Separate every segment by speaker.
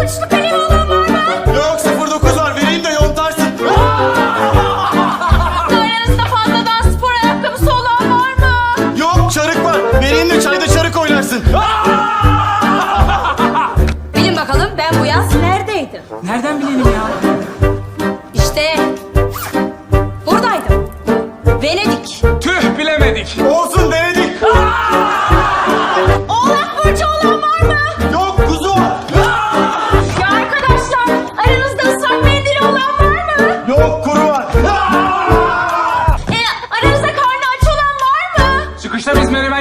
Speaker 1: It's the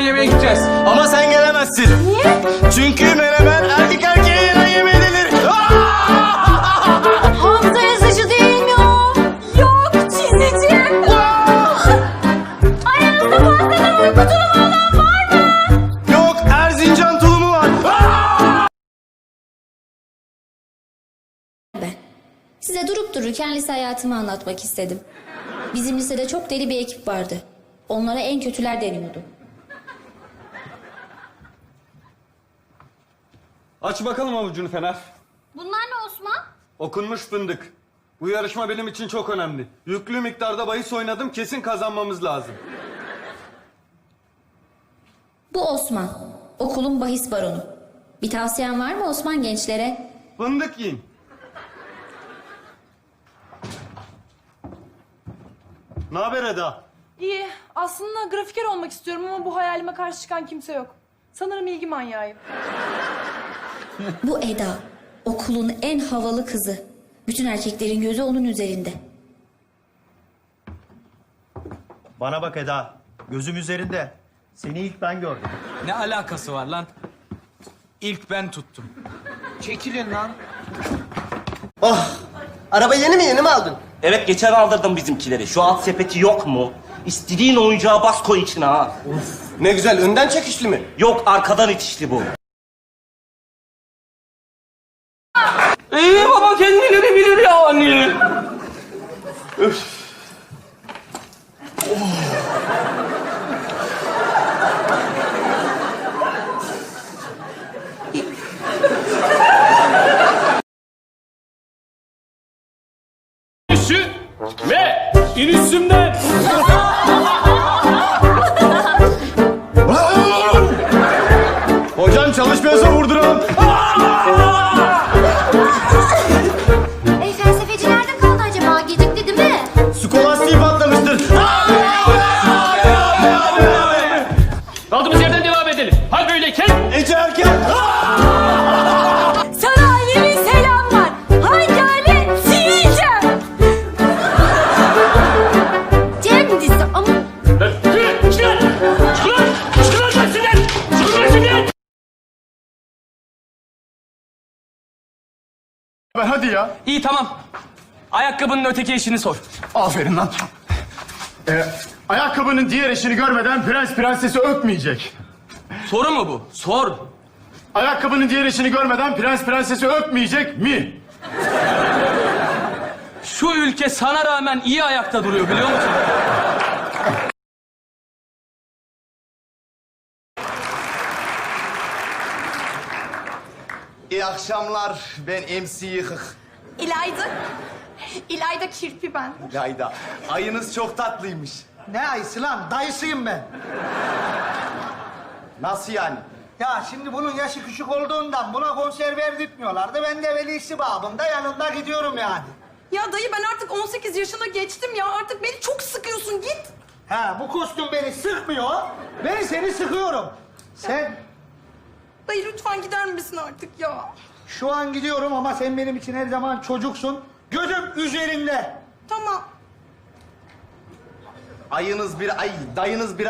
Speaker 1: yemeye gideceğiz.
Speaker 2: Ama sen gelemezsin.
Speaker 3: Niye?
Speaker 2: Çünkü menemen erkek erkeğe yan yemeği denir.
Speaker 3: Hamza yazıcı değil mi o? Yok çizici. Aranızda fazladan uyku tulumu olan var mı?
Speaker 2: Yok Erzincan tulumu var.
Speaker 4: Ben. Size durup dururken lise hayatımı anlatmak istedim. Bizim lisede çok deli bir ekip vardı. Onlara en kötüler deniyordu.
Speaker 5: Aç bakalım avucunu Fener.
Speaker 3: Bunlar ne Osman?
Speaker 5: Okunmuş fındık. Bu yarışma benim için çok önemli. Yüklü miktarda bahis oynadım kesin kazanmamız lazım.
Speaker 4: Bu Osman. Okulun bahis baronu. Bir tavsiyen var mı Osman gençlere?
Speaker 5: Fındık yiyin. Ne haber Eda?
Speaker 6: İyi. Aslında grafiker olmak istiyorum ama bu hayalime karşı çıkan kimse yok. Sanırım ilgi manyağıyım.
Speaker 4: Bu Eda. Okulun en havalı kızı. Bütün erkeklerin gözü onun üzerinde.
Speaker 7: Bana bak Eda. Gözüm üzerinde. Seni ilk ben gördüm.
Speaker 1: Ne alakası var lan? İlk ben tuttum. Çekilin lan.
Speaker 8: Araba yeni mi yeni mi aldın?
Speaker 9: Evet geçen aldırdım bizimkileri. Şu alt sepeti yok mu? İstediğin oyuncağı bas koy içine ha.
Speaker 8: Ne güzel önden çekişli mi?
Speaker 9: Yok arkadan itişli bu. Ee baba kendileri bilir yani.
Speaker 10: ve inüstümden
Speaker 3: Sana aileme selamlar. Hangi aile? Sileceğim. Cem dizisi ama
Speaker 2: hadi ya.
Speaker 1: İyi tamam. Ayakkabının öteki eşini sor.
Speaker 2: Aferin lan. Ee, ayakkabının diğer eşini görmeden prens prensesi öpmeyecek.
Speaker 1: Soru mu bu? Sor.
Speaker 2: Ayakkabının diğer eşini görmeden prens prensesi öpmeyecek mi?
Speaker 1: Şu ülke sana rağmen iyi ayakta duruyor biliyor musun?
Speaker 2: İyi akşamlar. Ben MC Yıkık.
Speaker 6: İlayda. İlayda kirpi ben.
Speaker 2: Gayda. Ayınız çok tatlıymış.
Speaker 8: Ne ayısı lan? Dayısıyım ben.
Speaker 2: Nasıl yani?
Speaker 8: Ya şimdi bunun yaşı küçük olduğundan buna konser verdirtmiyorlardı. Ben de velisi babında yanında gidiyorum yani.
Speaker 6: Ya dayı ben artık 18 yaşına geçtim ya. Artık beni çok sıkıyorsun git.
Speaker 8: Ha bu kostüm beni sıkmıyor. Ben seni sıkıyorum. Sen
Speaker 6: Dayı lütfen gider misin artık ya?
Speaker 8: şu an gidiyorum ama sen benim için her zaman çocuksun. Gözüm üzerinde.
Speaker 6: Tamam.
Speaker 2: Ayınız bir ay, dayınız bir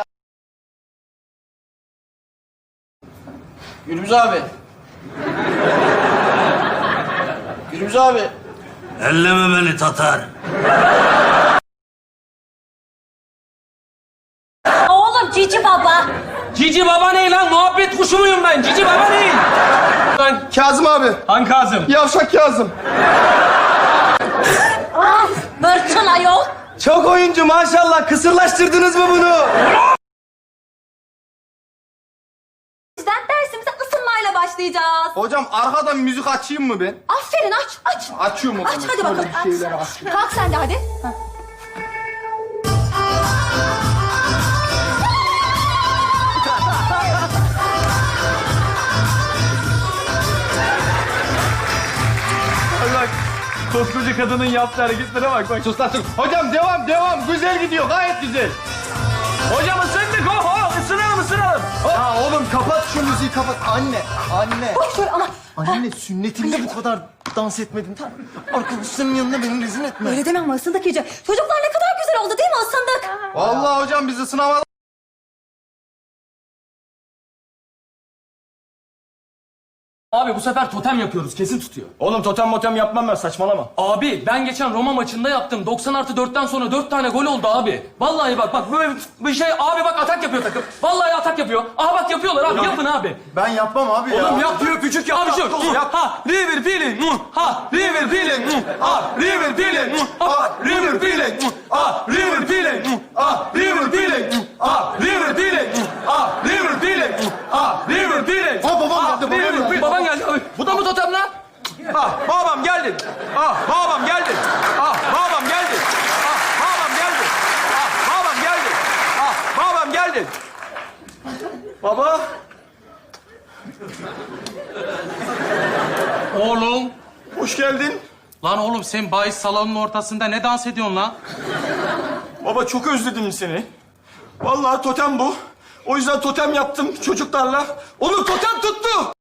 Speaker 8: Gürbüz abi. Gürbüz abi.
Speaker 9: Elleme beni Tatar.
Speaker 3: Oğlum Cici Baba.
Speaker 1: Cici baba ne lan? Muhabbet kuşu muyum ben? Cici baba değil. Lan
Speaker 2: Kazım abi.
Speaker 1: Han Kazım.
Speaker 2: Yavşak Kazım.
Speaker 3: Bırçıl ayol.
Speaker 2: Çok oyuncu maşallah. Kısırlaştırdınız mı bunu?
Speaker 3: Başlayacağız.
Speaker 2: Hocam arkadan müzik açayım mı ben?
Speaker 3: Aferin aç aç.
Speaker 2: Açıyorum o
Speaker 3: Aç
Speaker 2: zaman.
Speaker 3: hadi
Speaker 2: Şöyle
Speaker 3: bakalım.
Speaker 2: bir şeyler aç.
Speaker 3: Kalk sen de hadi. Ha.
Speaker 11: Bak koskoca kadının yaptığı hareketlere bak bak.
Speaker 2: Sus lan sus. Hocam devam devam. Güzel gidiyor gayet güzel.
Speaker 12: Hocam ısındık oh ısınalım.
Speaker 2: Ya oğlum kapat şu müziği kapat. Anne, anne.
Speaker 3: Koy şöyle ama.
Speaker 2: Anne sünnetimde bu kadar dans etmedim. Tamam. Arkadaşlarının yanında beni rezil etme.
Speaker 3: Öyle deme ama ısındık iyice. Çocuklar ne kadar güzel oldu değil mi ısındık?
Speaker 2: Vallahi hocam bizi sınava
Speaker 1: Abi bu sefer totem yapıyoruz. Kesin tutuyor.
Speaker 11: Oğlum totem motem yapmam ben saçmalama.
Speaker 1: Abi ben geçen Roma maçında yaptım. 90 artı 4'ten sonra 4 tane gol oldu abi. Vallahi bak bak böyle bir şey. Abi bak atak yapıyor takım. Vallahi atak yapıyor. Aha bak yapıyorlar abi. Yapın abi.
Speaker 2: Ben yapmam abi ya.
Speaker 1: Oğlum yapıyor küçük ya. Abi şu. Yap. Ha River Plate. Ha River Plate. Ha River Plate. Ha River Plate. Ha River Plate. Ha River Plate. Ha River
Speaker 12: geldi.
Speaker 2: Baba.
Speaker 12: Oğlum.
Speaker 2: Hoş geldin.
Speaker 12: Lan oğlum sen bahis salonunun ortasında ne dans ediyorsun lan?
Speaker 2: Baba çok özledim seni. Vallahi totem bu. O yüzden totem yaptım çocuklarla. Onu totem tuttu.